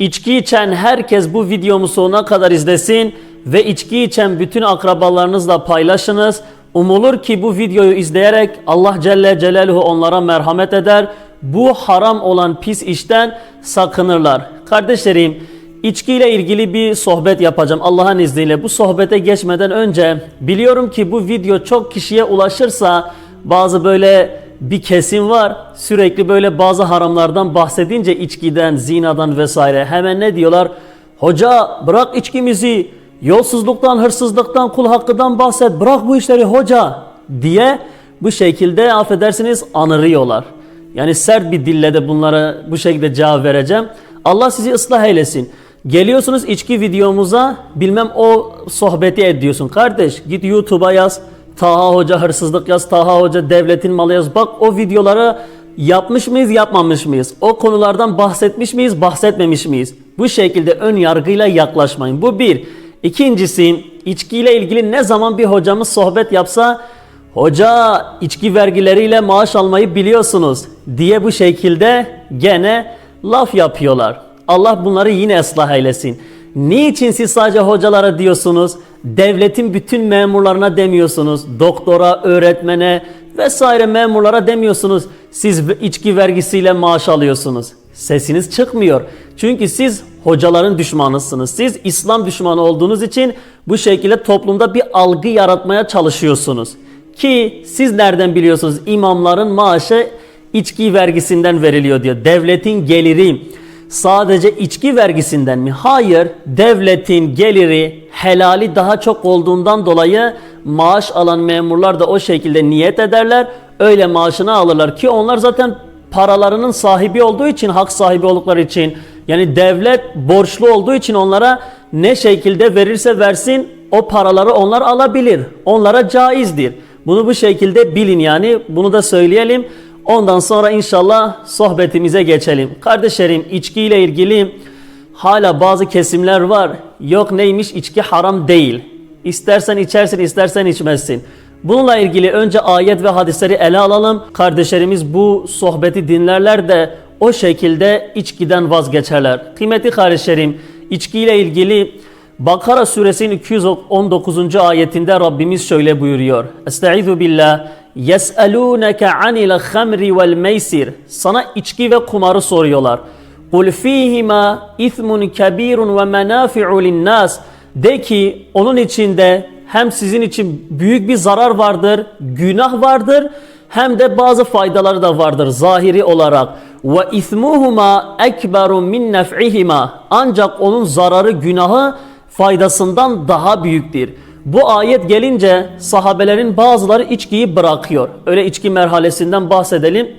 İçki içen herkes bu videomu sonuna kadar izlesin ve içki içen bütün akrabalarınızla paylaşınız. Umulur ki bu videoyu izleyerek Allah Celle Celaluhu onlara merhamet eder. Bu haram olan pis işten sakınırlar. Kardeşlerim, içkiyle ilgili bir sohbet yapacağım Allah'ın izniyle. Bu sohbete geçmeden önce biliyorum ki bu video çok kişiye ulaşırsa bazı böyle bir kesim var sürekli böyle bazı haramlardan bahsedince içkiden, zinadan vesaire hemen ne diyorlar? Hoca bırak içkimizi, yolsuzluktan, hırsızlıktan, kul hakkından bahset, bırak bu işleri hoca diye bu şekilde affedersiniz anırıyorlar. Yani sert bir dille de bunlara bu şekilde cevap vereceğim. Allah sizi ıslah eylesin. Geliyorsunuz içki videomuza bilmem o sohbeti ediyorsun. Kardeş git YouTube'a yaz. Taha Hoca hırsızlık yaz, Taha Hoca devletin malı yaz. Bak o videoları yapmış mıyız, yapmamış mıyız? O konulardan bahsetmiş miyiz, bahsetmemiş miyiz? Bu şekilde ön yargıyla yaklaşmayın. Bu bir. İkincisi içkiyle ilgili ne zaman bir hocamız sohbet yapsa Hoca içki vergileriyle maaş almayı biliyorsunuz diye bu şekilde gene laf yapıyorlar. Allah bunları yine ıslah eylesin. Niçin siz sadece hocalara diyorsunuz? Devletin bütün memurlarına demiyorsunuz. Doktora, öğretmene vesaire memurlara demiyorsunuz. Siz içki vergisiyle maaş alıyorsunuz. Sesiniz çıkmıyor. Çünkü siz hocaların düşmanısınız. Siz İslam düşmanı olduğunuz için bu şekilde toplumda bir algı yaratmaya çalışıyorsunuz. Ki siz nereden biliyorsunuz imamların maaşı içki vergisinden veriliyor diyor. Devletin geliri sadece içki vergisinden mi? Hayır. Devletin geliri helali daha çok olduğundan dolayı maaş alan memurlar da o şekilde niyet ederler. Öyle maaşını alırlar ki onlar zaten paralarının sahibi olduğu için, hak sahibi oldukları için yani devlet borçlu olduğu için onlara ne şekilde verirse versin o paraları onlar alabilir. Onlara caizdir. Bunu bu şekilde bilin yani. Bunu da söyleyelim. Ondan sonra inşallah sohbetimize geçelim. Kardeşlerim içkiyle ilgili hala bazı kesimler var. Yok neymiş içki haram değil. İstersen içersin istersen içmezsin. Bununla ilgili önce ayet ve hadisleri ele alalım. Kardeşlerimiz bu sohbeti dinlerler de o şekilde içkiden vazgeçerler. Kıymetli kardeşlerim içkiyle ilgili Bakara suresinin 219. ayetinde Rabbimiz şöyle buyuruyor. Estaizu billah. Anil hamri vel meysir. Sana içki ve kumarı soruyorlar. Fihima ithmun kebirun ve menafi'u linnas. De ki onun içinde hem sizin için büyük bir zarar vardır, günah vardır hem de bazı faydaları da vardır zahiri olarak. Ve ismuhuma ekberu min nef'ihima. Ancak onun zararı, günahı faydasından daha büyüktür. Bu ayet gelince sahabelerin bazıları içkiyi bırakıyor. Öyle içki merhalesinden bahsedelim.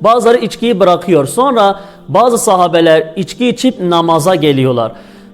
Bazıları içkiyi bırakıyor. Sonra bazı sahabeler içki içip namaza geliyorlar.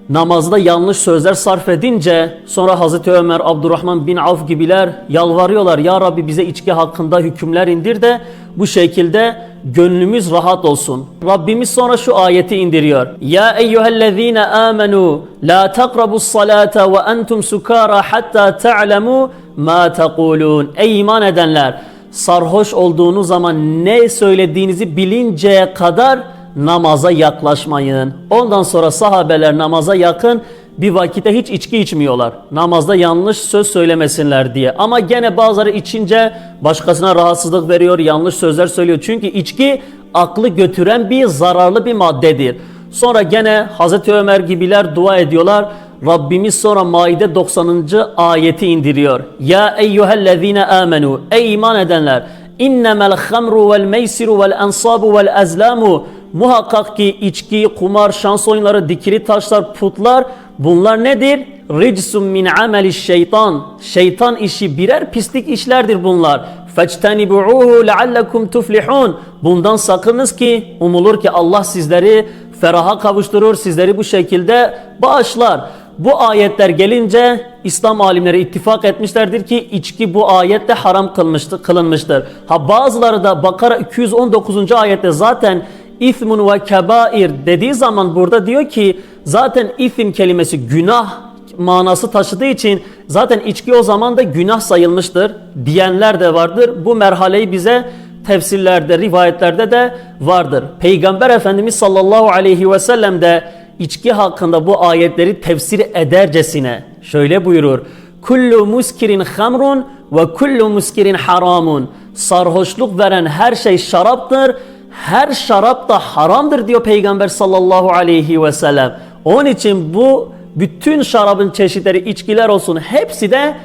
Namazda yanlış sözler sarf edince sonra Hazreti Ömer, Abdurrahman bin Avf gibiler yalvarıyorlar. Ya Rabbi bize içki hakkında hükümler indir de bu şekilde gönlümüz rahat olsun. Rabbimiz sonra şu ayeti indiriyor. Ya eyyühellezine amenu la takrabus salata ve entum sukara hatta ta'lemu ma taqulun. Ey iman edenler sarhoş olduğunuz zaman ne söylediğinizi bilinceye kadar namaza yaklaşmayın. Ondan sonra sahabeler namaza yakın bir vakitte hiç içki içmiyorlar. Namazda yanlış söz söylemesinler diye. Ama gene bazıları içince başkasına rahatsızlık veriyor, yanlış sözler söylüyor. Çünkü içki aklı götüren bir zararlı bir maddedir. Sonra gene Hazreti Ömer gibiler dua ediyorlar. Rabbimiz sonra Maide 90. ayeti indiriyor. Ya eyyühellezine amenu. Ey iman edenler. İnnemel hamru vel meysiru vel ensabu vel ezlamu. Muhakkak ki içki, kumar, şans oyunları, dikili taşlar, putlar bunlar nedir? Ricsun min ameli şeytan. Şeytan işi birer pislik işlerdir bunlar. Fectenibu'uhu leallekum tuflihun. Bundan sakınız ki umulur ki Allah sizleri feraha kavuşturur, sizleri bu şekilde bağışlar. Bu ayetler gelince İslam alimleri ittifak etmişlerdir ki içki bu ayette haram kılmıştır, kılınmıştır. Ha bazıları da Bakara 219. ayette zaten İthmun ve kebair dediği zaman burada diyor ki zaten ithim kelimesi günah manası taşıdığı için zaten içki o zaman da günah sayılmıştır diyenler de vardır. Bu merhaleyi bize tefsirlerde, rivayetlerde de vardır. Peygamber Efendimiz sallallahu aleyhi ve sellem de içki hakkında bu ayetleri tefsir edercesine şöyle buyurur. Kullu muskirin hamrun ve kullu muskirin haramun. Sarhoşluk veren her şey şaraptır. Her şarap da haramdır diyor Peygamber sallallahu aleyhi ve sellem. Onun için bu bütün şarabın çeşitleri içkiler olsun hepsi de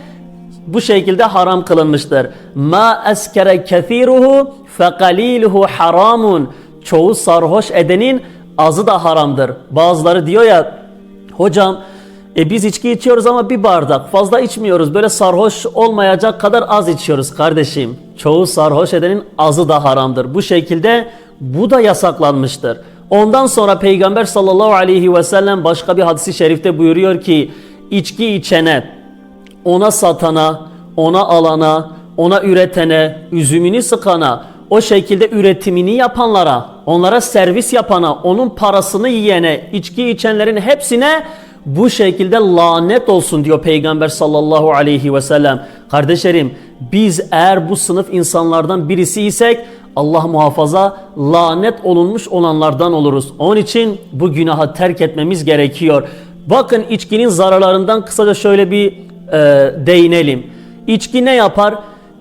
bu şekilde haram kılınmıştır. Ma eskere kethiruhu fe qaliluhu haramun. Çoğu sarhoş edenin azı da haramdır. Bazıları diyor ya hocam e biz içki içiyoruz ama bir bardak fazla içmiyoruz. Böyle sarhoş olmayacak kadar az içiyoruz kardeşim. Çoğu sarhoş edenin azı da haramdır. Bu şekilde bu da yasaklanmıştır. Ondan sonra Peygamber sallallahu aleyhi ve sellem başka bir hadisi şerifte buyuruyor ki içki içene ona satana, ona alana, ona üretene, üzümünü sıkana, o şekilde üretimini yapanlara, onlara servis yapana, onun parasını yiyene, içki içenlerin hepsine bu şekilde lanet olsun diyor Peygamber sallallahu aleyhi ve sellem. Kardeşlerim biz eğer bu sınıf insanlardan birisi isek Allah muhafaza lanet olunmuş olanlardan oluruz. Onun için bu günahı terk etmemiz gerekiyor. Bakın içkinin zararlarından kısaca şöyle bir e, değinelim. İçki ne yapar?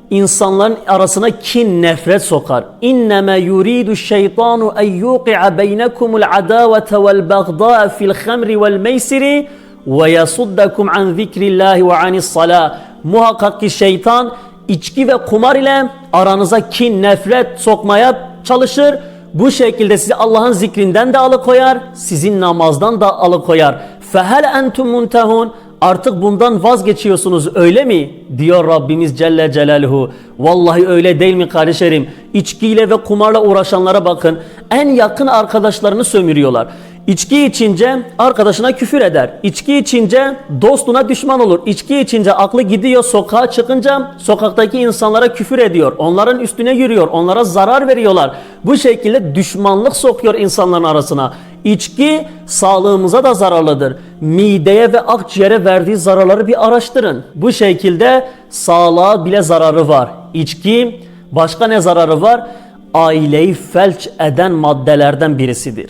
İnsanların arasına kin, nefret sokar. İnneme yuridu şeytanu en yuqi'a beynekumul adavete vel bagda'a fil hamri vel meysiri ve yasuddakum an zikrillahi ve anis salah. Muhakkak ki şeytan içki ve kumar ile aranıza kin, nefret sokmaya çalışır. Bu şekilde sizi Allah'ın zikrinden de alıkoyar, sizin namazdan da alıkoyar. Fehel entum muntehun artık bundan vazgeçiyorsunuz öyle mi? Diyor Rabbimiz Celle Celaluhu. Vallahi öyle değil mi kardeşlerim? İçkiyle ve kumarla uğraşanlara bakın. En yakın arkadaşlarını sömürüyorlar. İçki içince arkadaşına küfür eder. İçki içince dostuna düşman olur. İçki içince aklı gidiyor sokağa çıkınca sokaktaki insanlara küfür ediyor. Onların üstüne yürüyor. Onlara zarar veriyorlar. Bu şekilde düşmanlık sokuyor insanların arasına. İçki sağlığımıza da zararlıdır. Mideye ve akciğere verdiği zararları bir araştırın. Bu şekilde sağlığa bile zararı var. İçki başka ne zararı var? Aileyi felç eden maddelerden birisidir.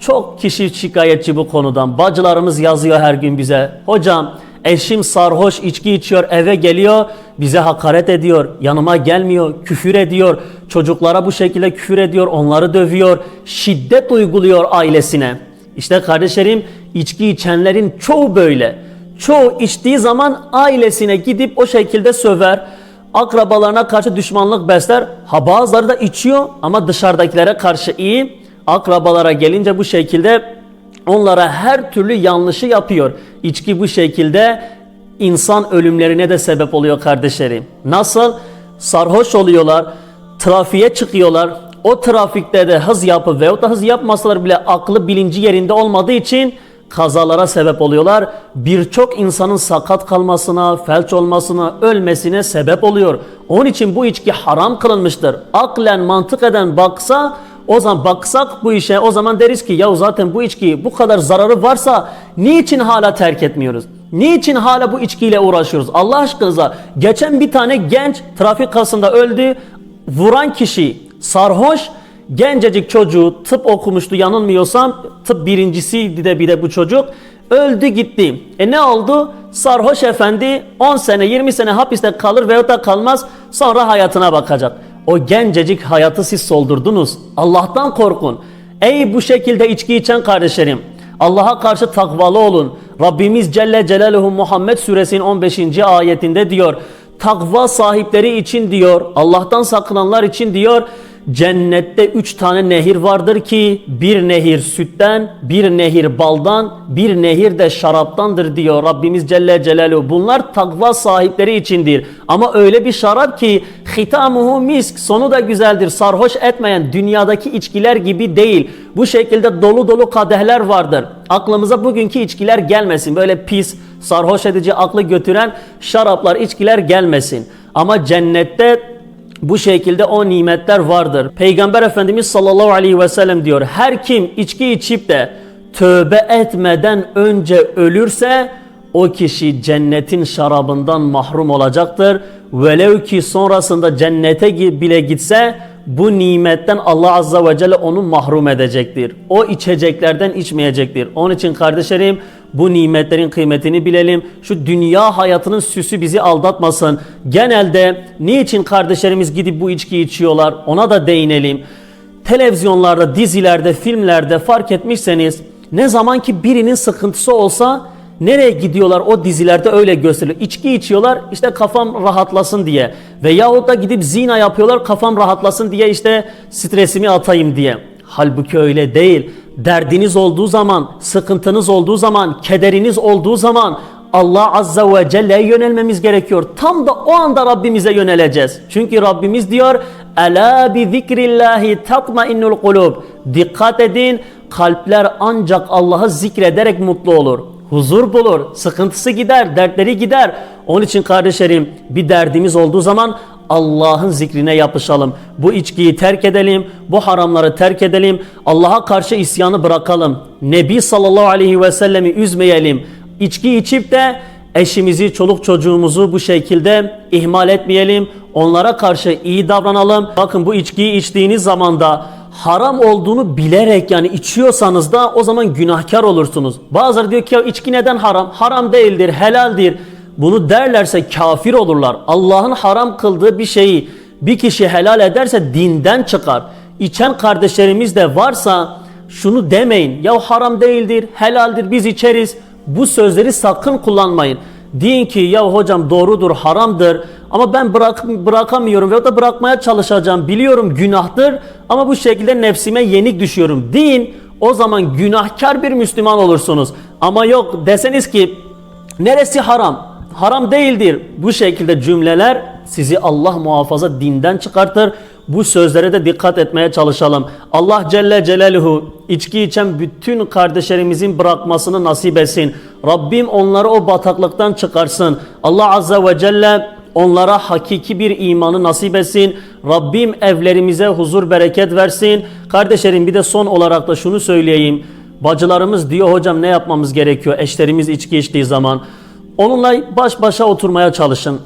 Çok kişi şikayetçi bu konudan. Bacılarımız yazıyor her gün bize. Hocam eşim sarhoş içki içiyor eve geliyor bize hakaret ediyor. Yanıma gelmiyor küfür ediyor. Çocuklara bu şekilde küfür ediyor. Onları dövüyor. Şiddet uyguluyor ailesine. İşte kardeşlerim içki içenlerin çoğu böyle. Çoğu içtiği zaman ailesine gidip o şekilde söver. Akrabalarına karşı düşmanlık besler. Ha bazıları da içiyor ama dışarıdakilere karşı iyi akrabalara gelince bu şekilde onlara her türlü yanlışı yapıyor. İçki bu şekilde insan ölümlerine de sebep oluyor kardeşlerim. Nasıl? Sarhoş oluyorlar, trafiğe çıkıyorlar. O trafikte de hız yapıp veyahut da hız yapmasalar bile aklı bilinci yerinde olmadığı için kazalara sebep oluyorlar. Birçok insanın sakat kalmasına, felç olmasına, ölmesine sebep oluyor. Onun için bu içki haram kılınmıştır. Aklen mantık eden baksa o zaman baksak bu işe o zaman deriz ki ya zaten bu içki bu kadar zararı varsa niçin hala terk etmiyoruz? Niçin hala bu içkiyle uğraşıyoruz? Allah aşkınıza geçen bir tane genç trafik kazasında öldü. Vuran kişi sarhoş gencecik çocuğu tıp okumuştu yanılmıyorsam tıp birincisiydi de bir de bu çocuk. Öldü gitti. E ne oldu? Sarhoş efendi 10 sene 20 sene hapiste kalır veyahut da kalmaz sonra hayatına bakacak. O gencecik hayatı siz soldurdunuz. Allah'tan korkun. Ey bu şekilde içki içen kardeşlerim. Allah'a karşı takvalı olun. Rabbimiz Celle Celaluhu Muhammed suresinin 15. ayetinde diyor. Takva sahipleri için diyor. Allah'tan sakınanlar için diyor. Cennette üç tane nehir vardır ki bir nehir sütten, bir nehir baldan, bir nehir de şaraptandır diyor Rabbimiz Celle Celaluhu. Bunlar takva sahipleri içindir. Ama öyle bir şarap ki hitamuhu misk sonu da güzeldir. Sarhoş etmeyen dünyadaki içkiler gibi değil. Bu şekilde dolu dolu kadehler vardır. Aklımıza bugünkü içkiler gelmesin. Böyle pis, sarhoş edici, aklı götüren şaraplar, içkiler gelmesin. Ama cennette bu şekilde o nimetler vardır. Peygamber Efendimiz sallallahu aleyhi ve sellem diyor. Her kim içki içip de tövbe etmeden önce ölürse o kişi cennetin şarabından mahrum olacaktır. Velev ki sonrasında cennete bile gitse bu nimetten Allah Azza ve Celle onu mahrum edecektir. O içeceklerden içmeyecektir. Onun için kardeşlerim bu nimetlerin kıymetini bilelim. Şu dünya hayatının süsü bizi aldatmasın. Genelde niçin kardeşlerimiz gidip bu içki içiyorlar ona da değinelim. Televizyonlarda, dizilerde, filmlerde fark etmişseniz ne zaman ki birinin sıkıntısı olsa nereye gidiyorlar o dizilerde öyle gösteriliyor. İçki içiyorlar işte kafam rahatlasın diye. Veyahut da gidip zina yapıyorlar kafam rahatlasın diye işte stresimi atayım diye. Halbuki öyle değil. Derdiniz olduğu zaman, sıkıntınız olduğu zaman, kederiniz olduğu zaman Allah Azza ve Celle'ye yönelmemiz gerekiyor. Tam da o anda Rabbimize yöneleceğiz. Çünkü Rabbimiz diyor Ela bi zikrillahi tatmainnul kulub. Dikkat edin kalpler ancak Allah'ı zikrederek mutlu olur. Huzur bulur, sıkıntısı gider, dertleri gider. Onun için kardeşlerim bir derdimiz olduğu zaman Allah'ın zikrine yapışalım. Bu içkiyi terk edelim, bu haramları terk edelim. Allah'a karşı isyanı bırakalım. Nebi sallallahu aleyhi ve sellemi üzmeyelim. İçki içip de eşimizi, çoluk çocuğumuzu bu şekilde ihmal etmeyelim. Onlara karşı iyi davranalım. Bakın bu içkiyi içtiğiniz zaman da haram olduğunu bilerek yani içiyorsanız da o zaman günahkar olursunuz. Bazıları diyor ki ya içki neden haram? Haram değildir, helaldir. Bunu derlerse kafir olurlar. Allah'ın haram kıldığı bir şeyi bir kişi helal ederse dinden çıkar. İçen kardeşlerimiz de varsa şunu demeyin. Ya haram değildir, helaldir biz içeriz. Bu sözleri sakın kullanmayın. Deyin ki ya hocam doğrudur, haramdır ama ben bırak, bırakamıyorum veya da bırakmaya çalışacağım. Biliyorum günahtır ama bu şekilde nefsime yenik düşüyorum. Deyin o zaman günahkar bir Müslüman olursunuz. Ama yok deseniz ki neresi haram? Haram değildir. Bu şekilde cümleler sizi Allah muhafaza dinden çıkartır. Bu sözlere de dikkat etmeye çalışalım. Allah Celle Celaluhu içki içen bütün kardeşlerimizin bırakmasını nasip etsin. Rabbim onları o bataklıktan çıkarsın. Allah Azze ve Celle onlara hakiki bir imanı nasip etsin. Rabbim evlerimize huzur bereket versin. Kardeşlerim bir de son olarak da şunu söyleyeyim. Bacılarımız diyor hocam ne yapmamız gerekiyor eşlerimiz içki içtiği zaman. Onunla baş başa oturmaya çalışın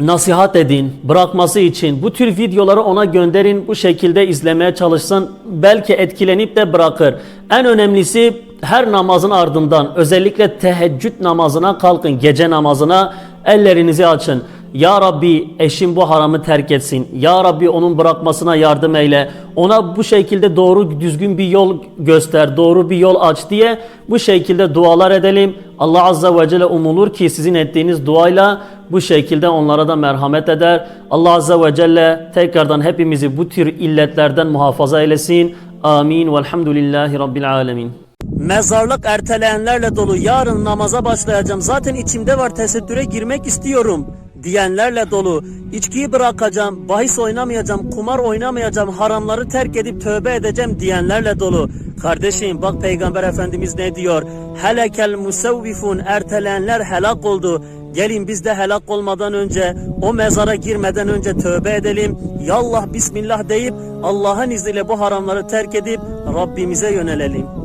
nasihat edin, bırakması için bu tür videoları ona gönderin, bu şekilde izlemeye çalışsın. Belki etkilenip de bırakır. En önemlisi her namazın ardından özellikle teheccüd namazına kalkın, gece namazına ellerinizi açın. Ya Rabbi eşim bu haramı terk etsin. Ya Rabbi onun bırakmasına yardım eyle. Ona bu şekilde doğru düzgün bir yol göster, doğru bir yol aç diye bu şekilde dualar edelim. Allah Azza ve Celle umulur ki sizin ettiğiniz duayla bu şekilde onlara da merhamet eder. Allah Azza ve Celle tekrardan hepimizi bu tür illetlerden muhafaza eylesin. Amin. Velhamdülillahi Rabbil alemin. Mezarlık erteleyenlerle dolu. Yarın namaza başlayacağım. Zaten içimde var tesettüre girmek istiyorum diyenlerle dolu. İçkiyi bırakacağım, bahis oynamayacağım, kumar oynamayacağım, haramları terk edip tövbe edeceğim diyenlerle dolu. Kardeşim bak Peygamber Efendimiz ne diyor? Helekel musevvifun erteleyenler helak oldu. Gelin biz de helak olmadan önce o mezara girmeden önce tövbe edelim. Yallah Bismillah deyip Allah'ın izniyle bu haramları terk edip Rabbimize yönelelim.